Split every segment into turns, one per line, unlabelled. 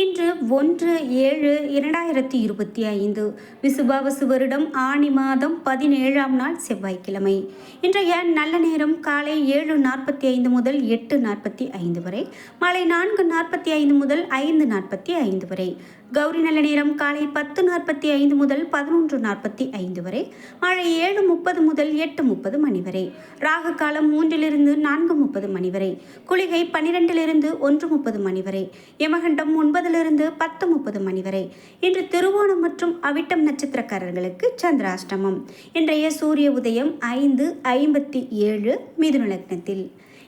இன்று ஒன்று ஏழு இரண்டாயிரத்தி இருபத்தி ஐந்து. விசுபாவசு வருடம் ஆணி மாதம் பதினேழாம் நாள் செவ்வாய்க்கிழமை. இன்றைய நல்ல நேரம் காலை ஏழு நாற்பத்தி ஐந்து முதல் எட்டு நாற்பத்தி ஐந்து வரை மாலை நான்கு நாற்பத்தி ஐந்து முதல் ஐந்து நாற்பத்தி ஐந்து வரை. கௌரி நல்ல நேரம் காலை பத்து நாற்பத்தி ஐந்து முதல் பதினொன்று நாற்பத்தி ஐந்து வரை மாலை ஏழு முப்பது முதல் எட்டு முப்பது மணி வரை. ராகு காலம் மூன்றிலிருந்து நான்கு முப்பது மணி வரை. குளிகை பன்னிரெண்டிலிருந்து ஒன்று முப்பது மணி வரை. யமகண்டம் ஒன்பது ஒன்பதிலிருந்து பத்து முப்பது மணி வரை இன்று திருவோணம் மற்றும் அவிட்டம் நட்சத்திரக்காரர்களுக்கு சந்திராஷ்டமம். இன்றைய சூரிய உதயம் ஐந்து ஐம்பத்தி ஏழு மிதுன லக்னத்தில்.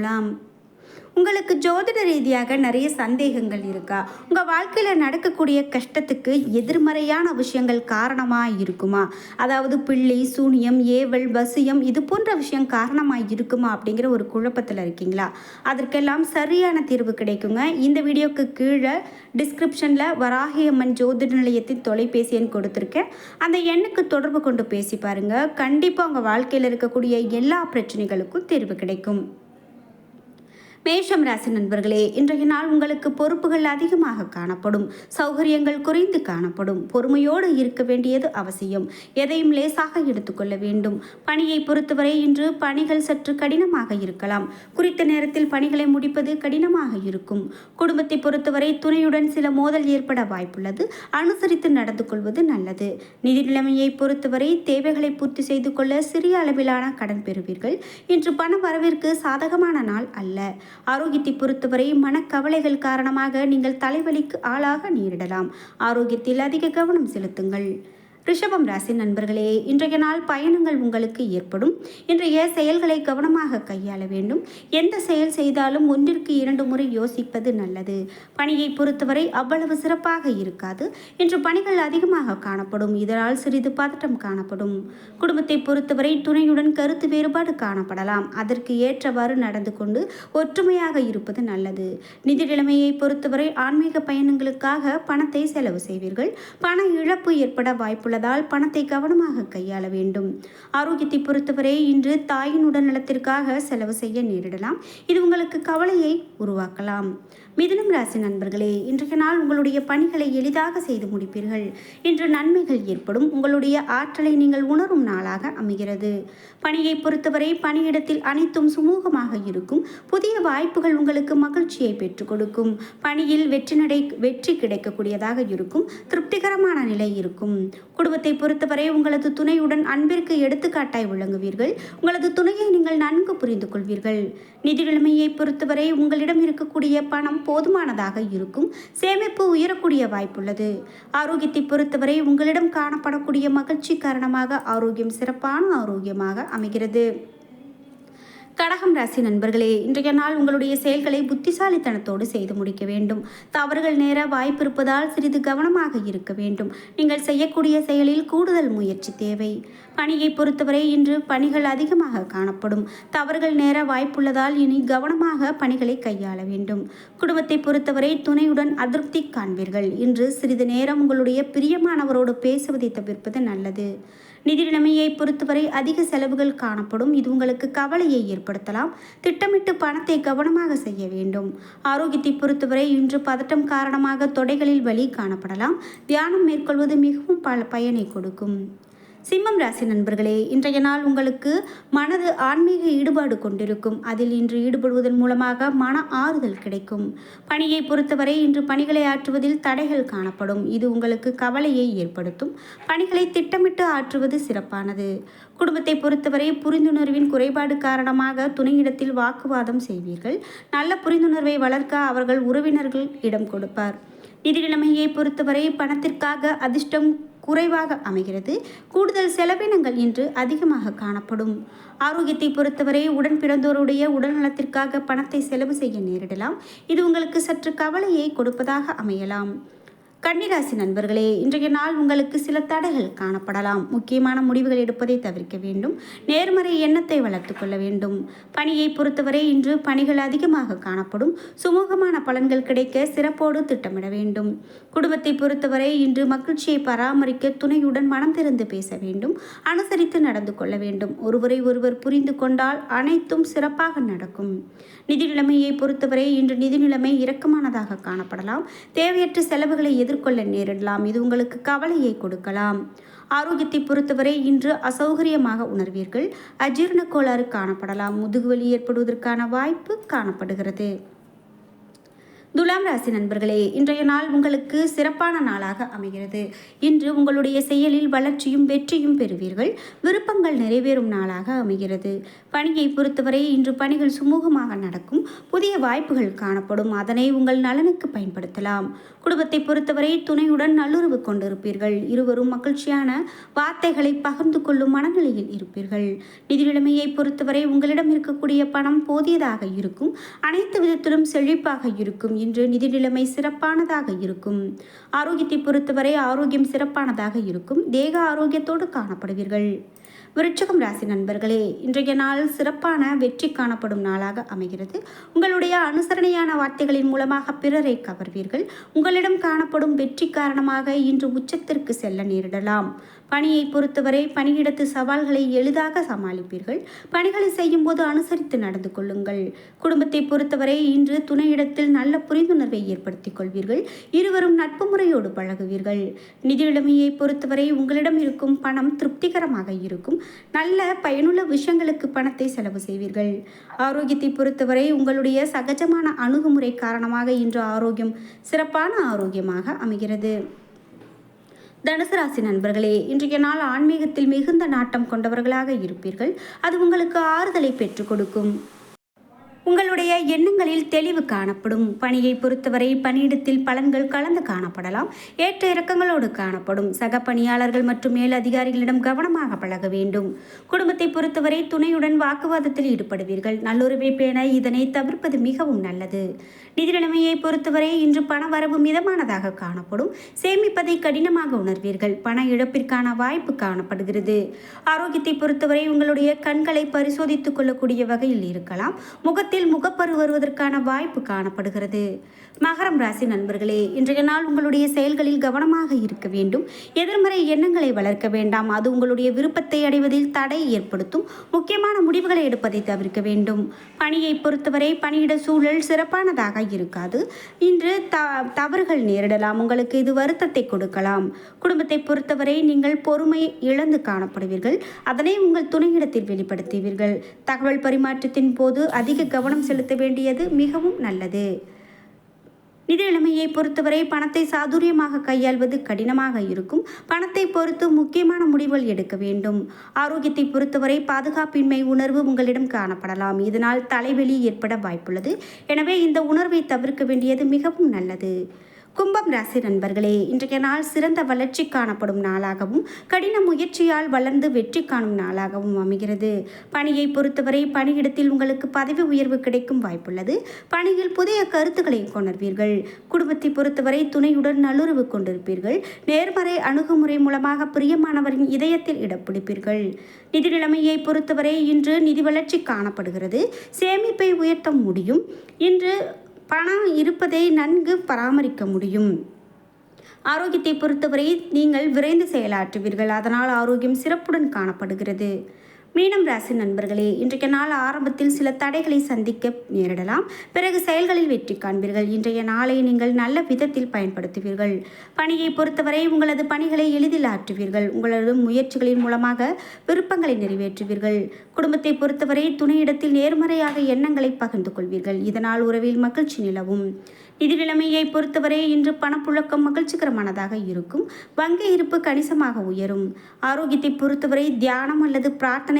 போகலாம் உங்களுக்கு ஜோதிட ரீதியாக நிறைய சந்தேகங்கள் இருக்கா? உங்கள் வாழ்க்கையில் நடக்கக்கூடிய கஷ்டத்துக்கு எதிர்மறையான விஷயங்கள் காரணமாக இருக்குமா? அதாவது பிள்ளை சூனியம் ஏவல் வசியம் இது போன்ற விஷயம் காரணமாக இருக்குமா அப்படிங்கிற ஒரு குழப்பத்தில் இருக்கீங்களா? அதற்கெல்லாம் சரியான தீர்வு கிடைக்குங்க. இந்த வீடியோக்கு கீழே டிஸ்கிரிப்ஷனில் வராகியம்மன் ஜோதிட நிலையத்தின் தொலைபேசி எண் கொடுத்துருக்கேன். அந்த எண்ணுக்கு தொடர்பு கொண்டு பேசி பாருங்கள் கண்டிப்பாக உங்கள் வாழ்க்கையில் இருக்கக்கூடிய எல்லா பிரச்சனைகளுக்கும் தீர்வு கிடைக்கும். மேஷம் ராசி நண்பர்களே இன்றைய நாள் உங்களுக்கு பொறுப்புகள் அதிகமாக காணப்படும். சௌகரியங்கள் குறைந்து காணப்படும். பொறுமையோடு இருக்க வேண்டியது அவசியம். எதையும் லேசாக எடுத்துக்கொள்ள வேண்டும். பணியை பொறுத்தவரை இன்று பணிகள் சற்று கடினமாக இருக்கலாம். குறித்த நேரத்தில் பணிகளை முடிப்பது கடினமாக இருக்கும். குடும்பத்தை பொறுத்தவரை துணையுடன் சில மோதல் ஏற்பட வாய்ப்புள்ளது. அனுசரித்து நடந்து கொள்வது நல்லது. நிதி நிலைமையை பொறுத்தவரை தேவைகளை பூர்த்தி செய்து கொள்ள சிறிய அளவிலான கடன் பெறுவீர்கள். இன்று பண வரவிற்கு சாதகமான நாள் அல்ல. ஆரோக்கியத்தை பொறுத்தவரை மனக்கவலைகள் காரணமாக நீங்கள் தலைவலிக்கு ஆளாக நேரிடலாம். ஆரோக்கியத்தில் அதிக கவனம் செலுத்துங்கள். ரிஷபம் ராசி நண்பர்களே இன்றைய நாள் பயணங்கள் உங்களுக்கு ஏற்படும். இன்றைய செயல்களை கவனமாக கையாள வேண்டும். எந்த செயல் செய்தாலும் ஒன்றிற்கு இரண்டு முறை யோசிப்பது நல்லது. பணியை பொறுத்தவரை அவ்வளவு சிறப்பாக இருக்காது. இன்று பணிகள் அதிகமாக காணப்படும். இதனால் சிறிது பதட்டம் காணப்படும். குடும்பத்தை பொறுத்தவரை துணையுடன் கருத்து வேறுபாடு காணப்படலாம். அதற்கு ஏற்றவாறு நடந்து கொண்டு ஒற்றுமையாக இருப்பது நல்லது. நிதி நிலைமையை பொறுத்தவரை ஆன்மீக பயணங்களுக்காக பணத்தை செலவு செய்வீர்கள். பண இழப்பு ஏற்பட வாய்ப்பு வாய்ப்புள்ளதால் பணத்தை கவனமாக கையாள வேண்டும். ஆரோக்கியத்தை பொறுத்தவரை இன்று தாயின் உடல்நலத்திற்காக செலவு செய்ய நேரிடலாம். இது உங்களுக்கு கவலையை உருவாக்கலாம். மிதுனம் ராசி நண்பர்களே இன்றைய நாள் உங்களுடைய பணிகளை எளிதாக செய்து முடிப்பீர்கள். இன்று நன்மைகள் ஏற்படும். உங்களுடைய ஆற்றலை நீங்கள் உணரும் நாளாக அமைகிறது. பணியை பொறுத்தவரை பணியிடத்தில் அனைத்தும் சுமூகமாக இருக்கும். புதிய வாய்ப்புகள் உங்களுக்கு மகிழ்ச்சியை பெற்றுக் கொடுக்கும். பணியில் வெற்றி நடை வெற்றி கிடைக்கக்கூடியதாக இருக்கும். திருப்திகரமான நிலை இருக்கும். குடும்பத்தை பொறுத்தவரை உங்களது துணையுடன் அன்பிற்கு எடுத்துக்காட்டாய் விளங்குவீர்கள். உங்களது துணையை நீங்கள் நன்கு புரிந்து கொள்வீர்கள் நிதி நிலைமையை பொறுத்தவரை உங்களிடம் இருக்கக்கூடிய பணம் போதுமானதாக இருக்கும். சேமிப்பு உயரக்கூடிய வாய்ப்புள்ளது. ஆரோக்கியத்தை பொறுத்தவரை உங்களிடம் காணப்படக்கூடிய மகிழ்ச்சி காரணமாக ஆரோக்கியம் சிறப்பான ஆரோக்கியமாக அமைகிறது. கடகம் ராசி நண்பர்களே இன்றைய நாள் உங்களுடைய செயல்களை புத்திசாலித்தனத்தோடு செய்து முடிக்க வேண்டும். தவறுகள் நேர வாய்ப்பு இருப்பதால் சிறிது கவனமாக இருக்க வேண்டும். நீங்கள் செய்யக்கூடிய செயலில் கூடுதல் முயற்சி தேவை. பணியை பொறுத்தவரை இன்று பணிகள் அதிகமாக காணப்படும். தவறுகள் நேர வாய்ப்புள்ளதால் இனி கவனமாக பணிகளை கையாள வேண்டும். குடும்பத்தை பொறுத்தவரை துணையுடன் அதிருப்தி காண்பீர்கள். இன்று சிறிது நேரம் உங்களுடைய பிரியமானவரோடு பேசுவதை தவிர்ப்பது நல்லது. நிதி நிலைமையை பொறுத்தவரை அதிக செலவுகள் காணப்படும். இது உங்களுக்கு கவலையை ஏற்படுத்தலாம். திட்டமிட்டு பணத்தை கவனமாக செய்ய வேண்டும். ஆரோக்கியத்தை பொறுத்தவரை இன்று பதட்டம் காரணமாக தொடைகளில் வலி காணப்படலாம். தியானம் மேற்கொள்வது மிகவும் பல பயனை கொடுக்கும். சிம்மம் ராசி நண்பர்களே இன்றைய நாள் உங்களுக்கு மனது ஆன்மீக ஈடுபாடு கொண்டிருக்கும். அதில் இன்று ஈடுபடுவதன் மூலமாக மன ஆறுதல் கிடைக்கும். பணியை பொறுத்தவரை இன்று பணிகளை ஆற்றுவதில் தடைகள் காணப்படும். இது உங்களுக்கு கவலையை ஏற்படுத்தும். பணிகளை திட்டமிட்டு ஆற்றுவது சிறப்பானது. குடும்பத்தை பொறுத்தவரை புரிந்துணர்வின் குறைபாடு காரணமாக துணையிடத்தில் வாக்குவாதம் செய்வீர்கள். நல்ல புரிந்துணர்வை வளர்க்க அவர்கள் உறவினர்கள் இடம் கொடுப்பார். நிதி நிலைமையை பொறுத்தவரை பணத்திற்காக அதிர்ஷ்டம் குறைவாக அமைகிறது. கூடுதல் செலவினங்கள் இன்று அதிகமாக காணப்படும். ஆரோக்கியத்தை பொறுத்தவரை உடன் பிறந்தோருடைய உடல்நலத்திற்காக பணத்தை செலவு செய்ய நேரிடலாம். இது உங்களுக்கு சற்று கவலையை கொடுப்பதாக அமையலாம். கன்னிராசி நண்பர்களே இன்றைய நாள் உங்களுக்கு சில தடைகள் காணப்படலாம். முக்கியமான முடிவுகள் எடுப்பதை தவிர்க்க வேண்டும். நேர்மறை எண்ணத்தை வளர்த்து கொள்ள வேண்டும். பணியை பொறுத்தவரை இன்று பணிகள் அதிகமாக காணப்படும். சுமூகமான பலன்கள் கிடைக்க சிறப்போடு திட்டமிட வேண்டும். குடும்பத்தை பொறுத்தவரை இன்று மகிழ்ச்சியை பராமரிக்க துணையுடன் மனம் திறந்து பேச வேண்டும். அனுசரித்து நடந்து கொள்ள வேண்டும். ஒருவரை ஒருவர் புரிந்து கொண்டால் அனைத்தும் சிறப்பாக நடக்கும். நிதி நிலைமையை பொறுத்தவரை இன்று நிதி நிலைமை இறக்கமானதாக காணப்படலாம். தேவையற்ற செலவுகளை எதிர்கொள்ள நேரிடலாம். இது உங்களுக்கு கவலையை கொடுக்கலாம். ஆரோக்கியத்தை பொறுத்தவரை இன்று அசௌகரியமாக உணர்வீர்கள். அஜீர்ண கோளாறு காணப்படலாம். முதுகுவலி ஏற்படுவதற்கான வாய்ப்பு காணப்படுகிறது. துலாம் ராசி நண்பர்களே இன்றைய நாள் உங்களுக்கு சிறப்பான நாளாக அமைகிறது. இன்று உங்களுடைய செயலில் வளர்ச்சியும் வெற்றியும் பெறுவீர்கள். விருப்பங்கள் நிறைவேறும் நாளாக அமைகிறது. பணியை பொறுத்தவரை இன்று பணிகள் சுமூகமாக நடக்கும். புதிய வாய்ப்புகள் காணப்படும். அதனை உங்கள் நலனுக்கு பயன்படுத்தலாம். குடும்பத்தை பொறுத்தவரை துணையுடன் நல்லுறவு கொண்டிருப்பீர்கள். இருவரும் மகிழ்ச்சியான வார்த்தைகளை பகிர்ந்து கொள்ளும் மனநிலையில் இருப்பீர்கள். நிதி நிலைமையை பொறுத்தவரை உங்களிடம் இருக்கக்கூடிய பணம் போதியதாக இருக்கும். அனைத்து விதத்திலும் செழிப்பாக இருக்கும். இன்று நிதி நிலைமை சிறப்பானதாக இருக்கும். ஆரோக்கியத்தை பொறுத்தவரை ஆரோக்கியம் சிறப்பானதாக இருக்கும். தேக ஆரோக்கியத்தோடு காணப்படுவீர்கள். விருட்சகம் ராசி நண்பர்களே இன்றைய நாள் சிறப்பான வெற்றி காணப்படும் நாளாக அமைகிறது. உங்களுடைய அனுசரணையான வார்த்தைகளின் மூலமாக பிறரை கவர்வீர்கள். உங்களிடம் காணப்படும் வெற்றி காரணமாக இன்று உச்சத்திற்கு செல்ல நேரிடலாம். பணியை பொறுத்தவரை பணியிடத்து சவால்களை எளிதாக சமாளிப்பீர்கள். பணிகளை செய்யும் போது அனுசரித்து நடந்து கொள்ளுங்கள். குடும்பத்தை பொறுத்தவரை இன்று துணையிடத்தில் நல்ல புரிந்துணர்வை ஏற்படுத்திக் கொள்வீர்கள். இருவரும் நட்பு முறையோடு பழகுவீர்கள். நிதியிலைமையை பொறுத்தவரை உங்களிடம் இருக்கும் பணம் திருப்திகரமாக இருக்கும். நல்ல பயனுள்ள விஷயங்களுக்கு பணத்தை செலவு செய்வீர்கள். ஆரோக்கியத்தை பொறுத்தவரை உங்களுடைய சகஜமான அணுகுமுறை காரணமாக இன்று ஆரோக்கியம் சிறப்பான ஆரோக்கியமாக அமைகிறது. தனுசராசி நண்பர்களே இன்றைய நாள் ஆன்மீகத்தில் மிகுந்த நாட்டம் கொண்டவர்களாக இருப்பீர்கள். அது உங்களுக்கு ஆறுதலை பெற்றுக் கொடுக்கும். உங்களுடைய எண்ணங்களில் தெளிவு காணப்படும். பணியை பொறுத்தவரை பணியிடத்தில் பலன்கள் கலந்து காணப்படலாம். ஏற்ற இறக்கங்களோடு காணப்படும். சக பணியாளர்கள் மற்றும் மேல் அதிகாரிகளிடம் கவனமாக பழக வேண்டும். குடும்பத்தை பொறுத்தவரை துணையுடன் வாக்குவாதத்தில் ஈடுபடுவீர்கள். நல்லுறவை பேண இதனை தவிர்ப்பது மிகவும் நல்லது. நிதி நிலைமையை பொறுத்தவரை இன்று பண வரவு மிதமானதாக காணப்படும். சேமிப்பதை கடினமாக உணர்வீர்கள். பண இழப்பிற்கான வாய்ப்பு காணப்படுகிறது. ஆரோக்கியத்தை பொறுத்தவரை உங்களுடைய கண்களை பரிசோதித்துக் கொள்ளக்கூடிய வகையில் இருக்கலாம். முகத்தை சமீபத்தில் முகப்பரு வருவதற்கான வாய்ப்பு காணப்படுகிறது. மகரம் ராசி நண்பர்களே இன்றைய நாள் உங்களுடைய செயல்களில் கவனமாக இருக்க வேண்டும். எதிர்மறை எண்ணங்களை வளர்க்க வேண்டாம். அது உங்களுடைய விருப்பத்தை அடைவதில் தடை ஏற்படுத்தும். முக்கியமான முடிவுகளை எடுப்பதை தவிர்க்க வேண்டும். பணியை பொறுத்தவரை பணியிட சூழல் சிறப்பானதாக இருக்காது. இன்று த தவறுகள் நேரிடலாம். உங்களுக்கு இது வருத்தத்தை கொடுக்கலாம். குடும்பத்தை பொறுத்தவரை நீங்கள் பொறுமை இழந்து காணப்படுவீர்கள். அதனை உங்கள் துணையிடத்தில் வெளிப்படுத்துவீர்கள். தகவல் பரிமாற்றத்தின் போது அதிக கவனம் செலுத்த வேண்டியது மிகவும் நல்லது. நிதி நிலைமையை பொறுத்தவரை பணத்தை சாதுரியமாக கையாள்வது கடினமாக இருக்கும். பணத்தை பொறுத்து முக்கியமான முடிவுகள் எடுக்க வேண்டும். ஆரோக்கியத்தை பொறுத்தவரை பாதுகாப்பின்மை உணர்வு உங்களிடம் காணப்படலாம். இதனால் தலைவலி ஏற்பட வாய்ப்புள்ளது. எனவே இந்த உணர்வை தவிர்க்க வேண்டியது மிகவும் நல்லது. கும்பம் ராசி நண்பர்களே இன்றைய நாள் சிறந்த வளர்ச்சி காணப்படும் நாளாகவும் கடின முயற்சியால் வளர்ந்து வெற்றி காணும் நாளாகவும் அமைகிறது. பணியை பொறுத்தவரை பணியிடத்தில் உங்களுக்கு பதவி உயர்வு கிடைக்கும் வாய்ப்புள்ளது. பணியில் புதிய கருத்துக்களை கொணர்வீர்கள். குடும்பத்தை பொறுத்தவரை துணையுடன் நல்லுறவு கொண்டிருப்பீர்கள். நேர்மறை அணுகுமுறை மூலமாக பிரியமானவரின் இதயத்தில் இடப்பிடிப்பீர்கள் நிதி நிலைமையை பொறுத்தவரை இன்று நிதி வளர்ச்சி காணப்படுகிறது. சேமிப்பை உயர்த்த முடியும். இன்று பணம் இருப்பதை நன்கு பராமரிக்க முடியும். ஆரோக்கியத்தை பொறுத்தவரை நீங்கள் விரைந்து செயலாற்றுவீர்கள். அதனால் ஆரோக்கியம் சிறப்புடன் காணப்படுகிறது. மீனம் ராசி நண்பர்களே இன்றைய நாள் ஆரம்பத்தில் சில தடைகளை சந்திக்க நேரிடலாம். பிறகு செயல்களில் வெற்றி காண்பீர்கள். இன்றைய நாளை நீங்கள் நல்ல விதத்தில் பயன்படுத்துவீர்கள். பணியை பொறுத்தவரை உங்களது பணிகளை எளிதில் ஆற்றுவீர்கள். உங்களது முயற்சிகளின் மூலமாக விருப்பங்களை நிறைவேற்றுவீர்கள். குடும்பத்தை பொறுத்தவரை துணையிடத்தில் நேர்மறையாக எண்ணங்களை பகிர்ந்து கொள்வீர்கள். இதனால் உறவில் மகிழ்ச்சி நிலவும். நிதி நிலைமையை பொறுத்தவரை இன்று பணப்புழக்கம் மகிழ்ச்சிகரமானதாக இருக்கும். வங்கி இருப்பு கணிசமாக உயரும். ஆரோக்கியத்தை பொறுத்தவரை தியானம் அல்லது பிரார்த்தனை